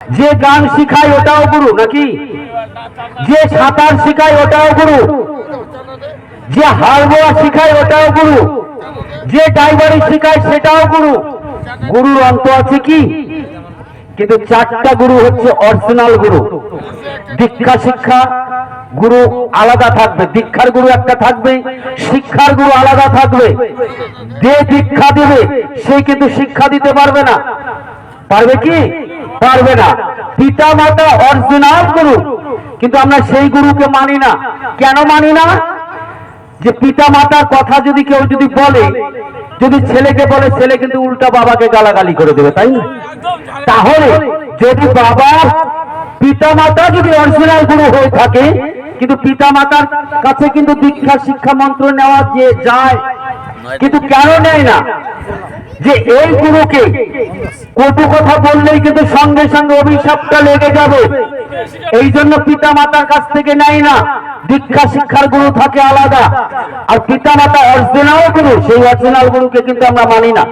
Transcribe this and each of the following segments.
যে গান শিখায় ওটাও গুরু, নাকি? যে সাঁতার শিখায় ওটাও গুরু। যে হারবোয়া শিখায় ওটাও গুরু। যে ড্রাইভারি শিখায় সেটাও গুরু। গুরুর অন্ত আছে কি? কিন্তু চারটা গুরু হচ্ছে অরিজিনাল গুরু। দীক্ষা, শিক্ষা, গুরু আলাদা থাকবে। দীক্ষার গুরু একটা থাকবে, শিক্ষার গুরু আলাদা থাকবে। যে দীক্ষা দেবে, সে কিন্তু শিক্ষা দিতে পারবে না। পারবে কি? পারবে না। পিতা মাতা অরিজিনাল গুরু। কিন্তু আমরা সেই গুরুকে মানি না। কেন মানি না? যে পিতা মাতার কথা যদি কেউ যদি বলে, যদি ছেলেকে বলে, ছেলে কিন্তু উল্টা বাবাকে গালাগালি করে দেবে, তাই না? তাহলে যদি বাবা পিতা মাতা যদি অরিজিনাল গুরু হয়ে থাকে, কিন্তু পিতা মাতার কাছে কিন্তু দীক্ষা, শিক্ষা, মন্ত্র নেওয়া যে যায়, কিন্তু কেন নেয় না? যে এই গুরুকে কটু কথা বললেই কিন্তু সঙ্গে সঙ্গে অভিশাপটা লেগে যাবে। এই জন্য পিতা মাতার কাছ থেকে নেয় না। দীক্ষা শিক্ষার গুরু থাকে আলাদা। আর পিতা মাতা অরিজিনাল গুরু, সেই অরিজিনাল গুরুকে কিন্তু আমরা মানি না।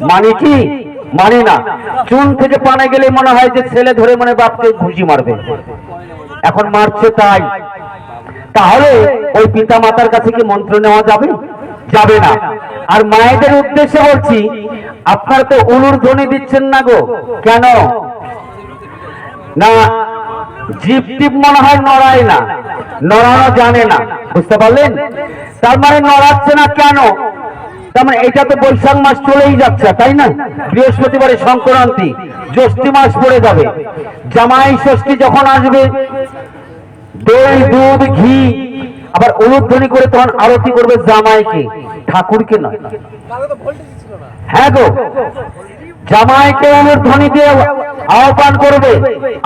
মানি কি? মানি না। চুন থেকে পানে গেলে মনে হয় যে ছেলে ধরে মনে বাপকে ঘুষি মারবে। এখন মারছে তাই। তাহলে ওই পিতা মাতার কাছে কি মন্ত্র নেওয়া যাবে? যাবে না। আর মায়েদের উদ্দেশ্যে বলছি, আপনারা তো উলুর ধ্বনি দিচ্ছেন না গো। কেন? না জীব টিপ মনে হয় নড়ায় না। নড়ানো জানে না। বুঝতে পারলেন? তার মানে নড়াচ্ছে না কেন? তার মানে এটা তো বৈশাখ মাস চলেই যাচ্ছে, তাই না? বৃহস্পতিবারে সংক্রান্তি, জ্যৈষ্ঠী মাস পড়ে যাবে। জামাই ষষ্ঠী যখন আসবে, দই, দুধ, ঘি আবার অনুধ্বনি করে তখন আরতি করবে জামাইকে। ঠাকুরকে নয়। হ্যাঁ গো। জামাইকে অনুধ্বনি দিয়ে আহ্বান করবে,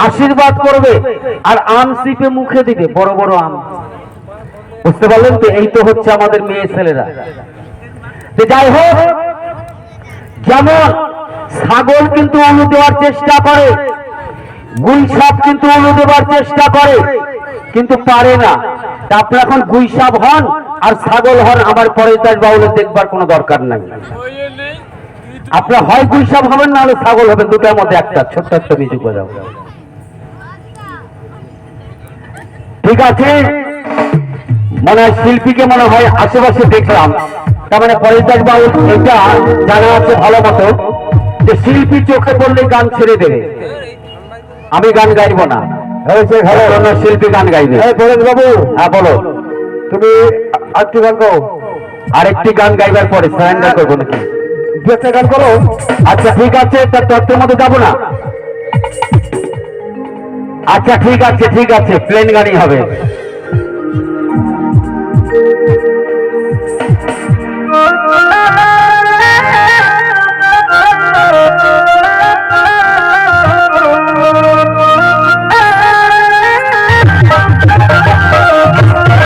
আশীর্বাদ করবে, আর আম সিপে মুখে দিবে, বড় বড় আম। বুঝতে পারলেন তো? এই তো হচ্ছে আমাদের মেয়ে ছেলেরা। যাই হোক, যেমন ছাগল কিন্তু অনু দেওয়ার চেষ্টা করে গুই সাপ কিন্তু অনু দেওয়ার চেষ্টা করে, কিন্তু পারে না। আপনি এখন গুই সাপ হন আর ছাগল হন, আমার পরে তার বাউলে দেখবার কোনো দরকার নাই। আপনার হয় গুই সাপ হবেন, না হলে ছাগল হবেন, দুটার মধ্যে একটা, ছোট্ট ছবি যুগ যাও ঠিক আছে? মনে শিল্পীকে মনে হয় আশেপাশে দেখলাম। তার মানে পরিতাজ বাবু এটা জানা আছে ভালো মতো, যে শিল্পী চোখে পড়লে গান ছেড়ে দেবে। আমি গান গাইবো না। হ্যাঁ, হয়েছে কোনো শিল্পী গান গাইবে হ্যাঁ পরেশ বাবু। হ্যাঁ বলো। তুমি আরেকটি গান গাও। আরেকটি গান গাইবার পরে সারেন্ডার করব নাকি? দু একটা গান করো। আচ্ছা ঠিক আছে তা তত্ত্বের মধ্যে যাব না? আচ্ছা ঠিক আছে ঠিক আছে প্লেন গানই হবে।